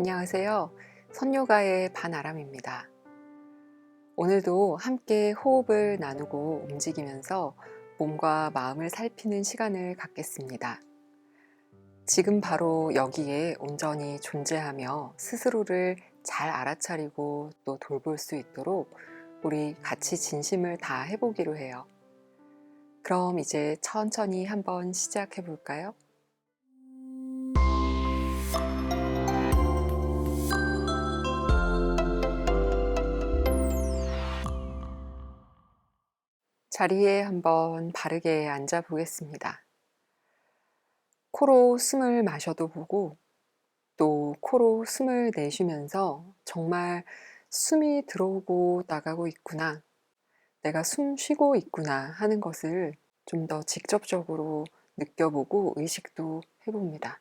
안녕하세요. 선요가의 반아람입니다. 오늘도 함께 호흡을 나누고 움직이면서 몸과 마음을 살피는 시간을 갖겠습니다. 지금 바로 여기에 온전히 존재하며 스스로를 잘 알아차리고 또 돌볼 수 있도록 우리 같이 진심을 다 해보기로 해요. 그럼 이제 천천히 한번 시작해 볼까요? 자리에 한번 바르게 앉아 보겠습니다. 코로 숨을 마셔도 보고 또 코로 숨을 내쉬면서 정말 숨이 들어오고 나가고 있구나. 내가 숨 쉬고 있구나 하는 것을 좀 더 직접적으로 느껴보고 의식도 해봅니다.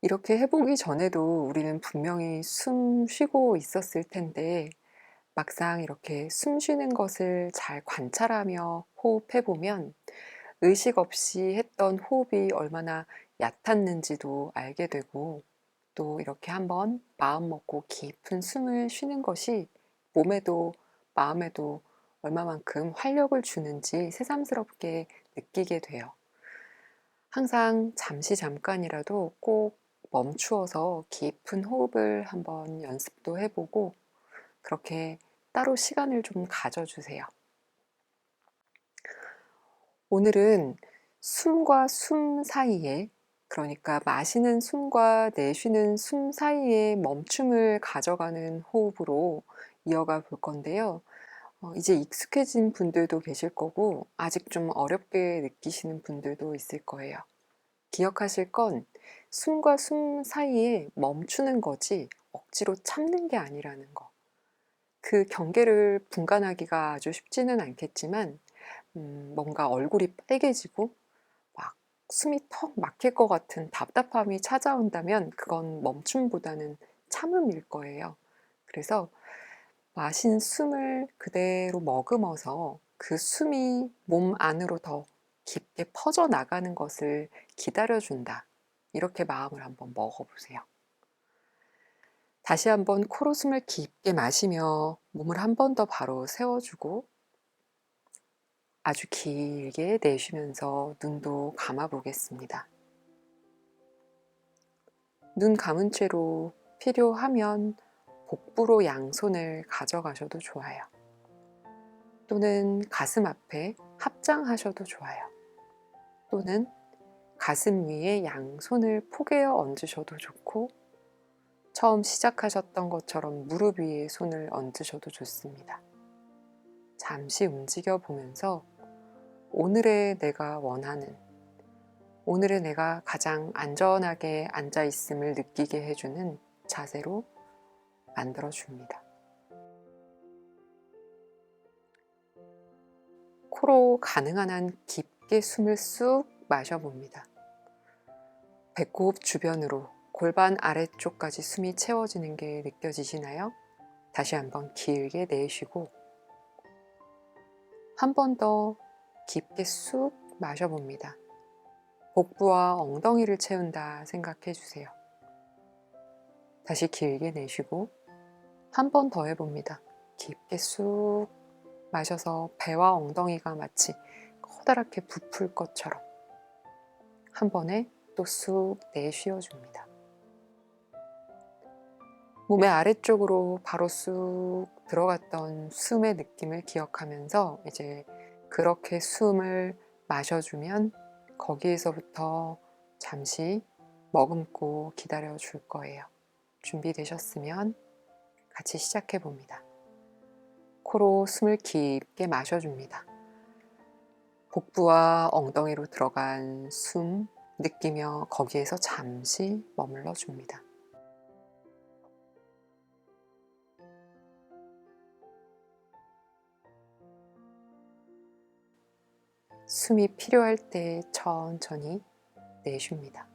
이렇게 해보기 전에도 우리는 분명히 숨 쉬고 있었을 텐데 막상 이렇게 숨 쉬는 것을 잘 관찰하며 호흡해 보면 의식 없이 했던 호흡이 얼마나 얕았는지도 알게 되고 또 이렇게 한번 마음 먹고 깊은 숨을 쉬는 것이 몸에도 마음에도 얼마만큼 활력을 주는지 새삼스럽게 느끼게 돼요. 항상 잠시 잠깐이라도 꼭 멈추어서 깊은 호흡을 한번 연습도 해보고 그렇게 따로 시간을 좀 가져주세요. 오늘은 숨과 숨 사이에 그러니까 마시는 숨과 내쉬는 숨 사이에 멈춤을 가져가는 호흡으로 이어가 볼 건데요. 어, 이제 익숙해진 분들도 계실 거고 아직 좀 어렵게 느끼시는 분들도 있을 거예요. 기억하실 건 숨과 숨 사이에 멈추는 거지 억지로 참는 게 아니라는 거. 그 경계를 분간하기가 아주 쉽지는 않겠지만, 음, 뭔가 얼굴이 빨개지고 막 숨이 턱 막힐 것 같은 답답함이 찾아온다면 그건 멈춤보다는 참음일 거예요. 그래서 마신 숨을 그대로 머금어서 그 숨이 몸 안으로 더 깊게 퍼져 나가는 것을 기다려준다. 이렇게 마음을 한번 먹어보세요. 다시 한번 코로 숨을 깊게 마시며 몸을 한 번 더 바로 세워주고 아주 길게 내쉬면서 눈도 감아 보겠습니다. 눈 감은 채로 필요하면 복부로 양손을 가져가셔도 좋아요. 또는 가슴 앞에 합장하셔도 좋아요. 또는 가슴 위에 양손을 포개어 얹으셔도 좋고 처음 시작하셨던 것처럼 무릎 위에 손을 얹으셔도 좋습니다. 잠시 움직여 보면서 오늘의 내가 원하는 오늘의 내가 가장 안전하게 앉아 있음을 느끼게 해주는 자세로 만들어 줍니다. 코로 가능한 한 깊게 숨을 쑥 마셔봅니다. 배꼽 주변으로 골반 아래쪽까지 숨이 채워지는 게 느껴지시나요? 다시 한번 길게 내쉬고 한 번 더 깊게 쑥 마셔봅니다. 복부와 엉덩이를 채운다 생각해 주세요. 다시 길게 내쉬고 한 번 더 해봅니다. 깊게 쑥 마셔서 배와 엉덩이가 마치 커다랗게 부풀 것처럼 한 번에 또 쑥 내쉬어 줍니다. 몸의 아래쪽으로 바로 쑥 들어갔던 숨의 느낌을 기억하면서 이제 그렇게 숨을 마셔주면 거기에서부터 잠시 머금고 기다려 줄 거예요. 준비되셨으면 같이 시작해 봅니다. 코로 숨을 깊게 마셔줍니다. 복부와 엉덩이로 들어간 숨 느끼며 거기에서 잠시 머물러 줍니다. 숨이 필요할 때 천천히 내쉽니다.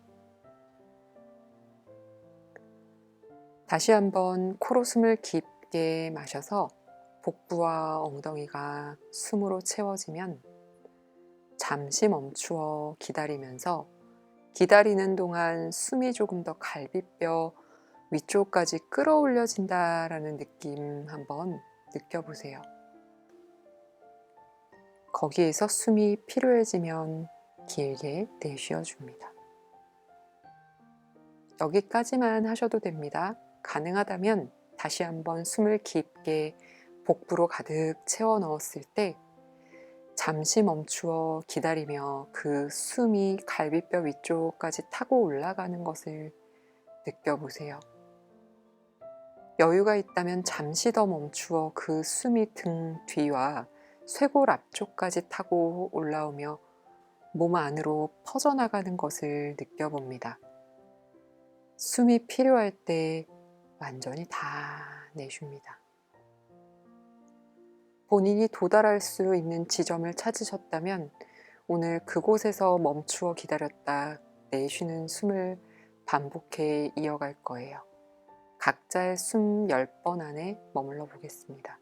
다시 한번 코로 숨을 깊게 마셔서 복부와 엉덩이가 숨으로 채워지면 잠시 멈추어 기다리면서 기다리는 동안 숨이 조금 더 갈비뼈 위쪽까지 끌어올려진다라는 느낌 한번 느껴보세요. 거기에서 숨이 필요해지면 길게 내쉬어 줍니다. 여기까지만 하셔도 됩니다. 가능하다면 다시 한번 숨을 깊게 복부로 가득 채워 넣었을 때 잠시 멈추어 기다리며 그 숨이 갈비뼈 위쪽까지 타고 올라가는 것을 느껴보세요. 여유가 있다면 잠시 더 멈추어 그 숨이 등 뒤와 쇄골 앞쪽까지 타고 올라오며 몸 안으로 퍼져나가는 것을 느껴봅니다. 숨이 필요할 때 완전히 다 내쉽니다. 본인이 도달할 수 있는 지점을 찾으셨다면 오늘 그곳에서 멈추어 기다렸다 내쉬는 숨을 반복해 이어갈 거예요. 각자의 숨 10번 안에 머물러 보겠습니다.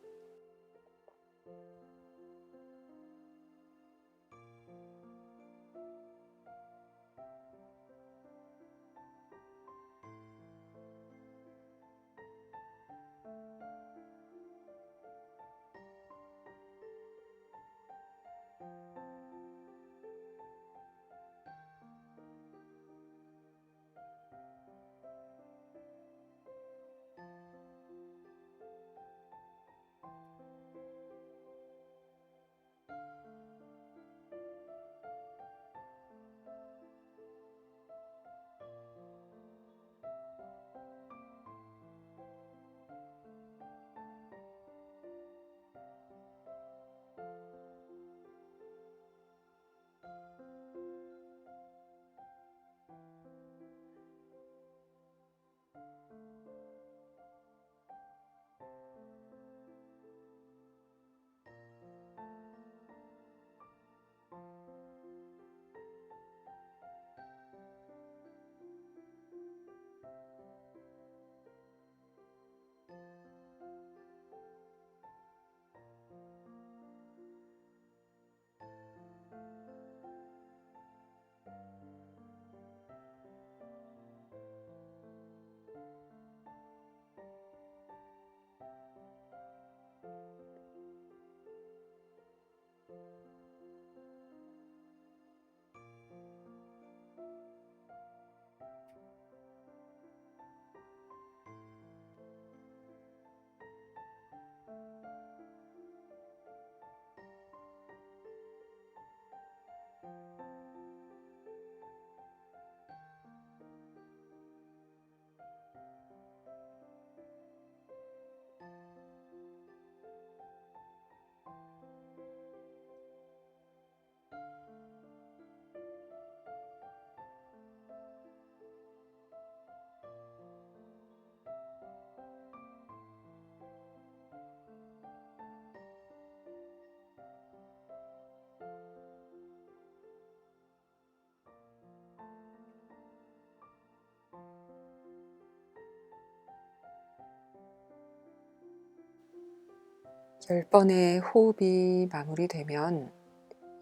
열 번의 호흡이 마무리되면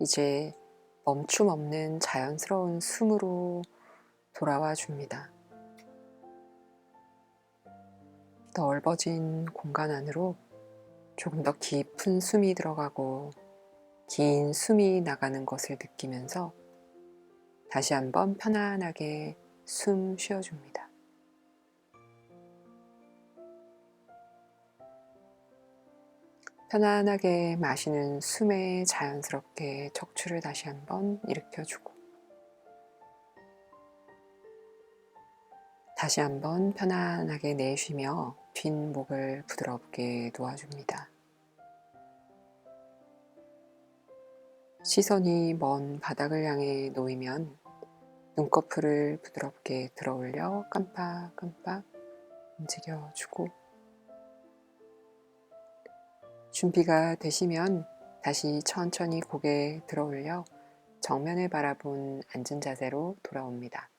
이제 멈춤 없는 자연스러운 숨으로 돌아와 줍니다. 넓어진 공간 안으로 조금 더 깊은 숨이 들어가고 긴 숨이 나가는 것을 느끼면서 다시 한번 편안하게 숨 쉬어줍니다. 편안하게 마시는 숨에 자연스럽게 척추를 다시 한번 일으켜주고 다시 한번 편안하게 내쉬며 뒷목을 부드럽게 놓아줍니다. 시선이 먼 바닥을 향해 놓이면 눈꺼풀을 부드럽게 들어 올려 깜빡깜빡 움직여주고 준비가 되시면 다시 천천히 고개 들어 올려 정면을 바라본 앉은 자세로 돌아옵니다.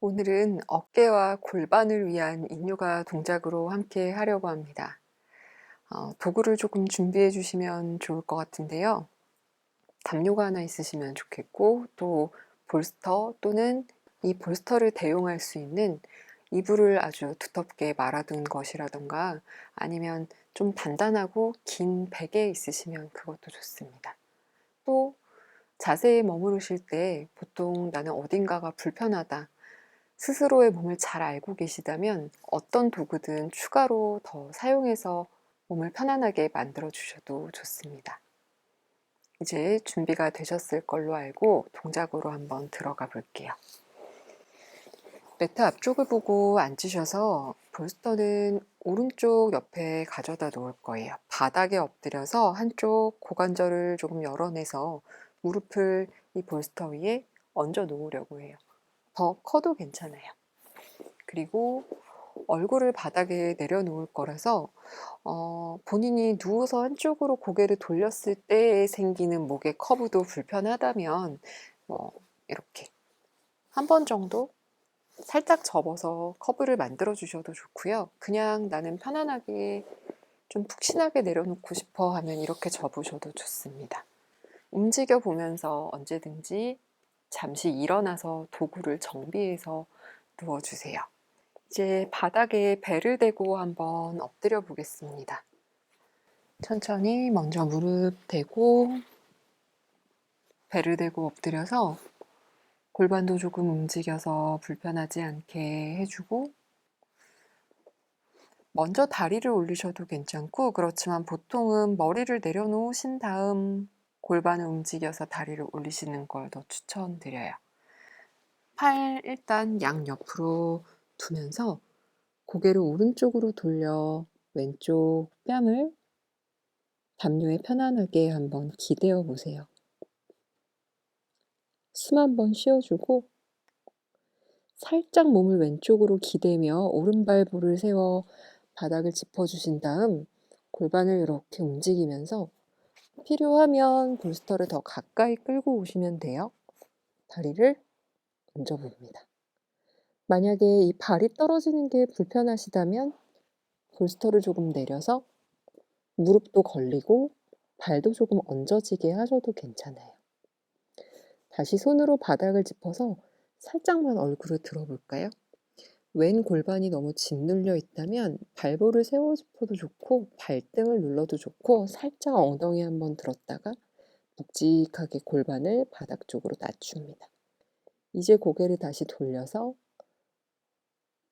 오늘은 어깨와 골반을 위한 인요가 동작으로 함께 하려고 합니다. 어, 도구를 조금 준비해 주시면 좋을 것 같은데요. 담요가 하나 있으시면 좋겠고, 또 볼스터 또는 이 볼스터를 대용할 수 있는 이불을 아주 두텁게 말아둔 것이라던가 아니면 좀 단단하고 긴 베개 있으시면 그것도 좋습니다. 또 자세에 머무르실 때 보통 나는 어딘가가 불편하다. 스스로의 몸을 잘 알고 계시다면 어떤 도구든 추가로 더 사용해서 몸을 편안하게 만들어 주셔도 좋습니다. 이제 준비가 되셨을 걸로 알고 동작으로 한번 들어가 볼게요. 매트 앞쪽을 보고 앉으셔서 볼스터는 오른쪽 옆에 가져다 놓을 거예요. 바닥에 엎드려서 한쪽 고관절을 조금 열어내서 무릎을 이 볼스터 위에 얹어 놓으려고 해요. 더 커도 괜찮아요. 그리고 얼굴을 바닥에 내려놓을 거라서 어, 본인이 누워서 한쪽으로 고개를 돌렸을 때 생기는 목의 커브도 불편하다면 뭐 이렇게 한 번 정도 살짝 접어서 커브를 만들어 주셔도 좋고요. 그냥 나는 편안하게 좀 푹신하게 내려놓고 싶어 하면 이렇게 접으셔도 좋습니다. 움직여 보면서 언제든지 잠시 일어나서 도구를 정비해서 누워주세요. 이제 바닥에 배를 대고 한번 엎드려 보겠습니다. 천천히 먼저 무릎 대고 배를 대고 엎드려서 골반도 조금 움직여서 불편하지 않게 해주고 먼저 다리를 올리셔도 괜찮고 그렇지만 보통은 머리를 내려놓으신 다음 골반을 움직여서 다리를 올리시는 걸 더 추천드려요. 팔 일단 양옆으로 두면서 고개를 오른쪽으로 돌려 왼쪽 뺨을 담요에 편안하게 한번 기대어 보세요. 숨 한번 쉬어주고 살짝 몸을 왼쪽으로 기대며 오른발볼을 세워 바닥을 짚어주신 다음 골반을 이렇게 움직이면서 필요하면 볼스터를 더 가까이 끌고 오시면 돼요. 다리를 얹어봅니다. 만약에 이 발이 떨어지는 게 불편하시다면 볼스터를 조금 내려서 무릎도 걸리고 발도 조금 얹어지게 하셔도 괜찮아요. 다시 손으로 바닥을 짚어서 살짝만 얼굴을 들어볼까요? 왼 골반이 너무 짓눌려 있다면 발볼을 세워 짚어도 좋고 발등을 눌러도 좋고 살짝 엉덩이 한번 들었다가 묵직하게 골반을 바닥 쪽으로 낮춥니다. 이제 고개를 다시 돌려서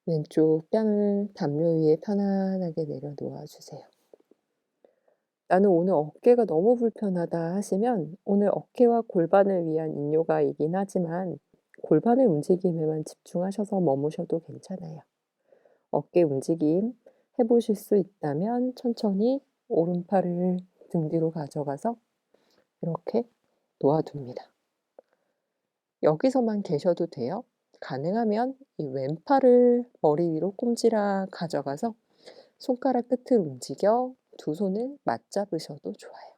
왼쪽 뺨을 담요 위에 편안하게 내려놓아 주세요. 나는 오늘 어깨가 너무 불편하다 하시면 오늘 어깨와 골반을 위한 인요가이긴 하지만 골반의 움직임에만 집중하셔서 머무셔도 괜찮아요. 어깨 움직임 해보실 수 있다면 천천히 오른팔을 등 뒤로 가져가서 이렇게 놓아둡니다. 여기서만 계셔도 돼요. 가능하면 이 왼팔을 머리 위로 꼼지락 가져가서 손가락 끝을 움직여 두 손을 맞잡으셔도 좋아요.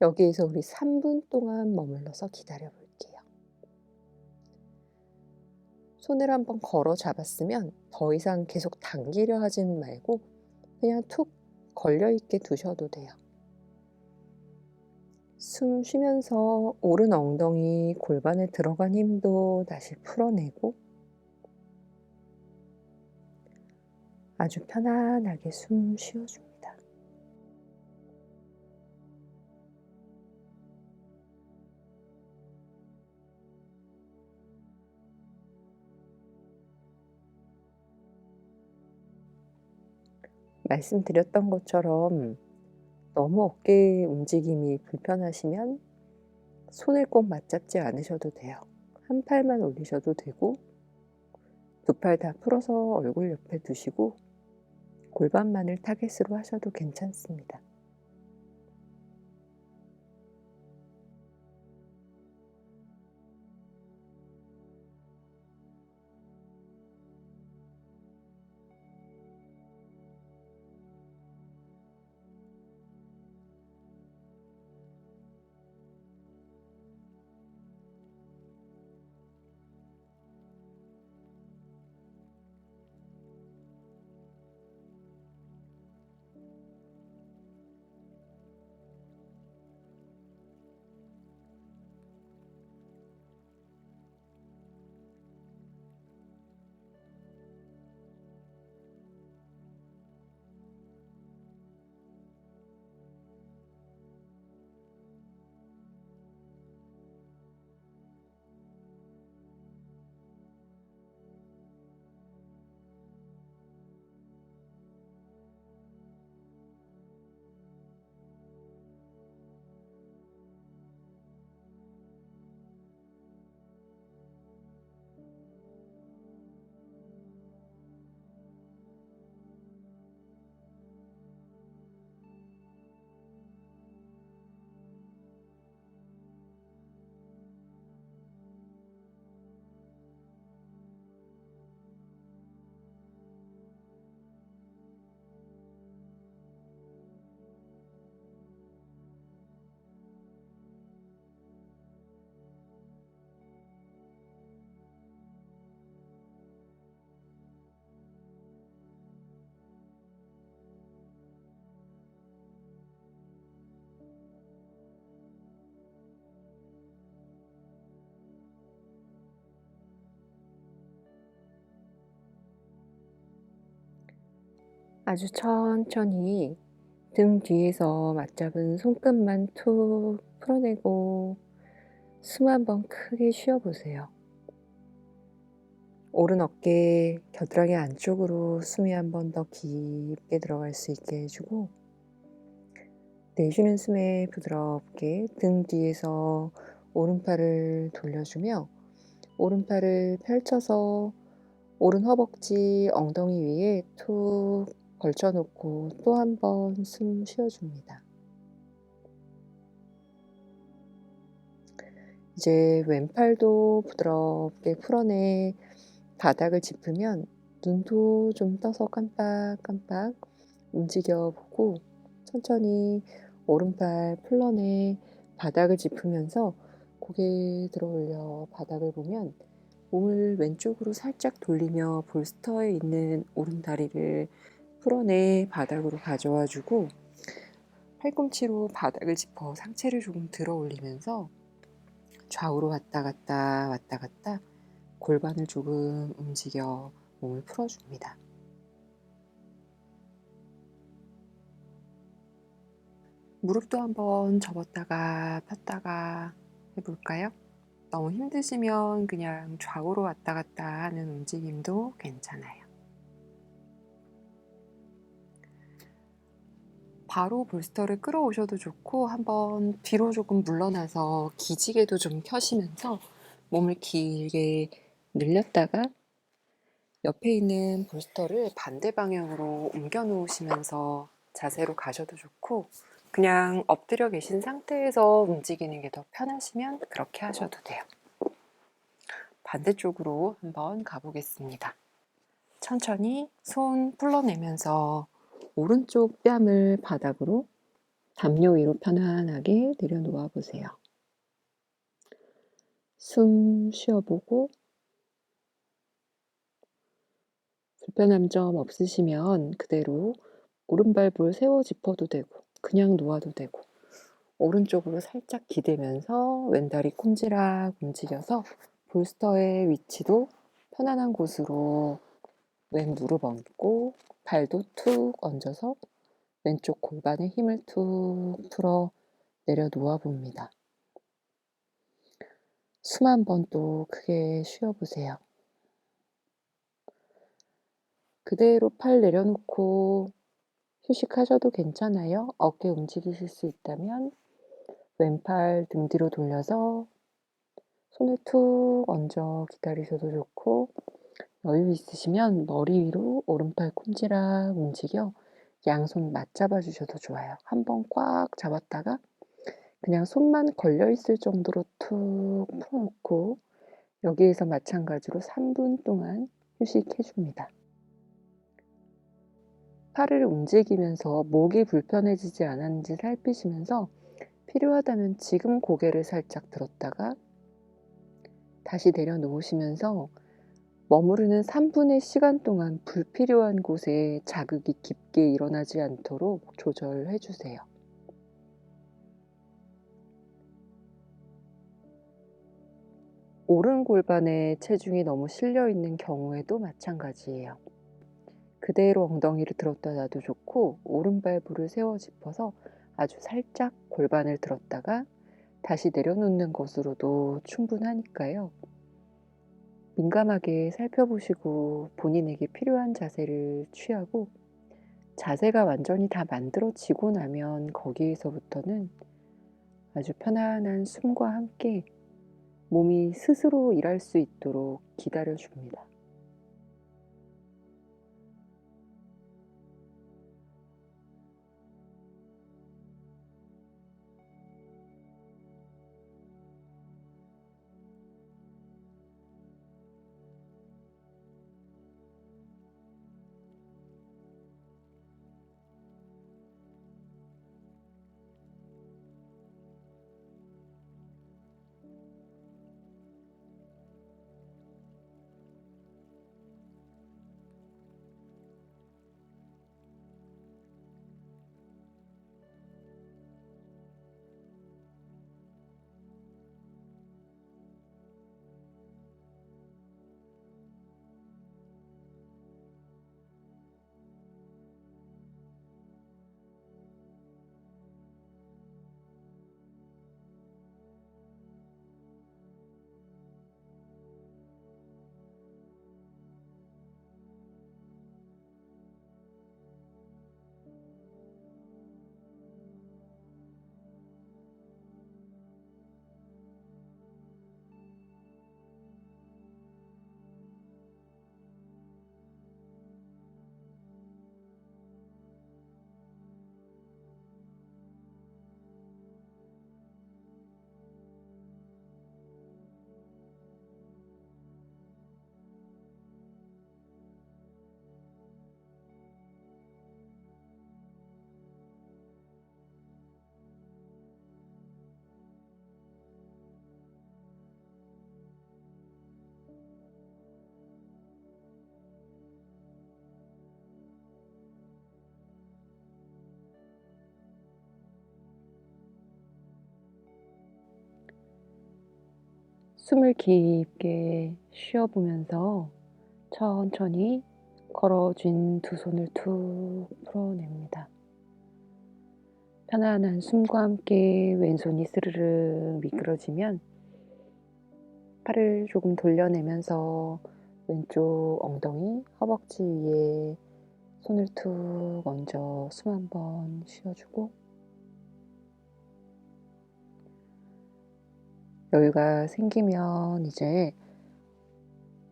여기에서 우리 3분 동안 머물러서 기다려 볼게요. 손을 한번 걸어 잡았으면 더 이상 계속 당기려 하지는 말고 그냥 툭 걸려 있게 두셔도 돼요. 숨 쉬면서 오른 엉덩이 골반에 들어간 힘도 다시 풀어내고 아주 편안하게 숨 쉬어줍니다. 말씀드렸던 것처럼 너무 어깨 움직임이 불편하시면 손을 꼭 맞잡지 않으셔도 돼요. 한 팔만 올리셔도 되고 두 팔 다 풀어서 얼굴 옆에 두시고 골반만을 타겟으로 하셔도 괜찮습니다. 아주 천천히 등 뒤에서 맞잡은 손끝만 툭 풀어내고 숨 한 번 크게 쉬어보세요. 오른 어깨 겨드랑이 안쪽으로 숨이 한 번 더 깊게 들어갈 수 있게 해주고 내쉬는 숨에 부드럽게 등 뒤에서 오른팔을 돌려주며 오른팔을 펼쳐서 오른 허벅지 엉덩이 위에 툭 걸쳐놓고 또 한 번 숨 쉬어줍니다. 이제 왼팔도 부드럽게 풀어내 바닥을 짚으면 눈도 좀 떠서 깜빡깜빡 움직여 보고 천천히 오른팔 풀러내 바닥을 짚으면서 고개 들어 올려 바닥을 보면 몸을 왼쪽으로 살짝 돌리며 볼스터에 있는 오른다리를 풀어내 바닥으로 가져와 주고 팔꿈치로 바닥을 짚어 상체를 조금 들어 올리면서 좌우로 왔다 갔다 왔다 갔다 골반을 조금 움직여 몸을 풀어줍니다. 무릎도 한번 접었다가 폈다가 해볼까요? 너무 힘드시면 그냥 좌우로 왔다 갔다 하는 움직임도 괜찮아요. 바로 볼스터를 끌어오셔도 좋고 한번 뒤로 조금 물러나서 기지개도 좀 켜시면서 몸을 길게 늘렸다가 옆에 있는 볼스터를 반대 방향으로 옮겨 놓으시면서 자세로 가셔도 좋고 그냥 엎드려 계신 상태에서 움직이는 게 더 편하시면 그렇게 하셔도 돼요. 반대쪽으로 한번 가보겠습니다. 천천히 손 풀러내면서 오른쪽 뺨을 바닥으로 담요 위로 편안하게 내려놓아 보세요. 숨 쉬어보고 불편함 점 없으시면 그대로 오른발볼 세워 짚어도 되고 그냥 놓아도 되고 오른쪽으로 살짝 기대면서 왼다리 꼼지락 움직여서 볼스터의 위치도 편안한 곳으로 왼 무릎 얹고 발도 툭 얹어서 왼쪽 골반에 힘을 툭 풀어 내려 놓아 봅니다. 숨 한 번 또 크게 쉬어 보세요. 그대로 팔 내려놓고 휴식하셔도 괜찮아요. 어깨 움직이실 수 있다면 왼팔 등 뒤로 돌려서 손을 툭 얹어 기다리셔도 좋고 여유 있으시면 머리 위로 오른팔 꼼지락 움직여 양손 맞잡아 주셔도 좋아요. 한번 꽉 잡았다가 그냥 손만 걸려 있을 정도로 툭 풀어놓고 여기에서 마찬가지로 3분 동안 휴식해 줍니다. 팔을 움직이면서 목이 불편해지지 않았는지 살피시면서 필요하다면 지금 고개를 살짝 들었다가 다시 내려놓으시면서 머무르는 3분의 시간 동안 불필요한 곳에 자극이 깊게 일어나지 않도록 조절해 주세요. 오른 골반에 체중이 너무 실려 있는 경우에도 마찬가지예요. 그대로 엉덩이를 들었다 놔도 좋고 오른발부를 세워 짚어서 아주 살짝 골반을 들었다가 다시 내려놓는 것으로도 충분하니까요. 민감하게 살펴보시고 본인에게 필요한 자세를 취하고 자세가 완전히 다 만들어지고 나면 거기에서부터는 아주 편안한 숨과 함께 몸이 스스로 일할 수 있도록 기다려 줍니다. 숨을 깊게 쉬어보면서 천천히 걸어진 두 손을 툭 풀어냅니다. 편안한 숨과 함께 왼손이 스르르 미끄러지면 팔을 조금 돌려내면서 왼쪽 엉덩이, 허벅지 위에 손을 툭 얹어 숨 한번 쉬어주고 여유가 생기면 이제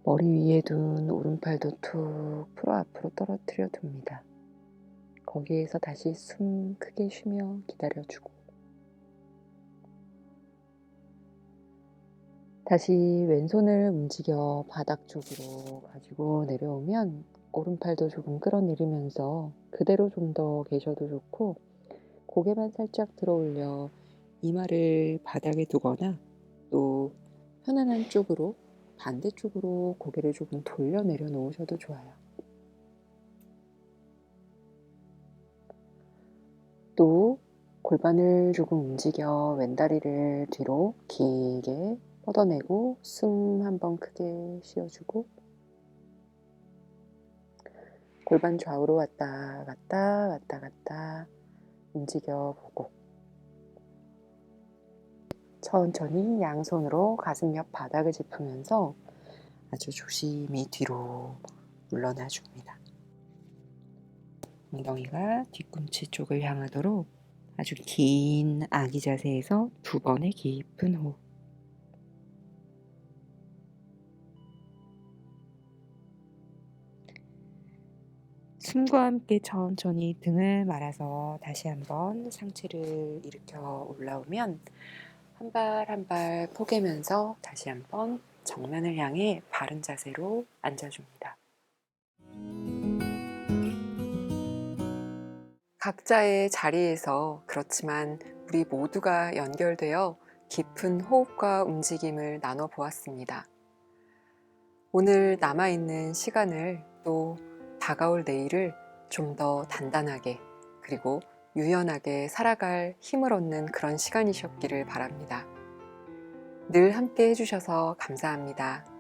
머리 위에 둔 오른팔도 툭 풀어 앞으로 떨어뜨려 둡니다. 거기에서 다시 숨 크게 쉬며 기다려주고 다시 왼손을 움직여 바닥 쪽으로 가지고 내려오면 오른팔도 조금 끌어내리면서 그대로 좀 더 계셔도 좋고 고개만 살짝 들어 올려 이마를 바닥에 두거나 또 편안한 쪽으로 반대쪽으로 고개를 조금 돌려 내려 놓으셔도 좋아요. 또 골반을 조금 움직여 왼다리를 뒤로 길게 뻗어내고 숨 한번 크게 쉬어주고 골반 좌우로 왔다 갔다 왔다 갔다 움직여 보고 천천히 양손으로 가슴 옆 바닥을 짚으면서 아주 조심히 뒤로 물러나 줍니다. 엉덩이가 뒤꿈치 쪽을 향하도록 아주 긴 아기 자세에서 두 번의 깊은 호흡. 숨과 함께 천천히 등을 말아서 다시 한번 상체를 일으켜 올라오면 한 발 한 발 포개면서 다시 한번 정면을 향해 바른 자세로 앉아줍니다. 각자의 자리에서 그렇지만 우리 모두가 연결되어 깊은 호흡과 움직임을 나눠 보았습니다. 오늘 남아있는 시간을 또 다가올 내일을 좀 더 단단하게 그리고 유연하게 살아갈 힘을 얻는 그런 시간이셨기를 바랍니다. 늘 함께 해주셔서 감사합니다.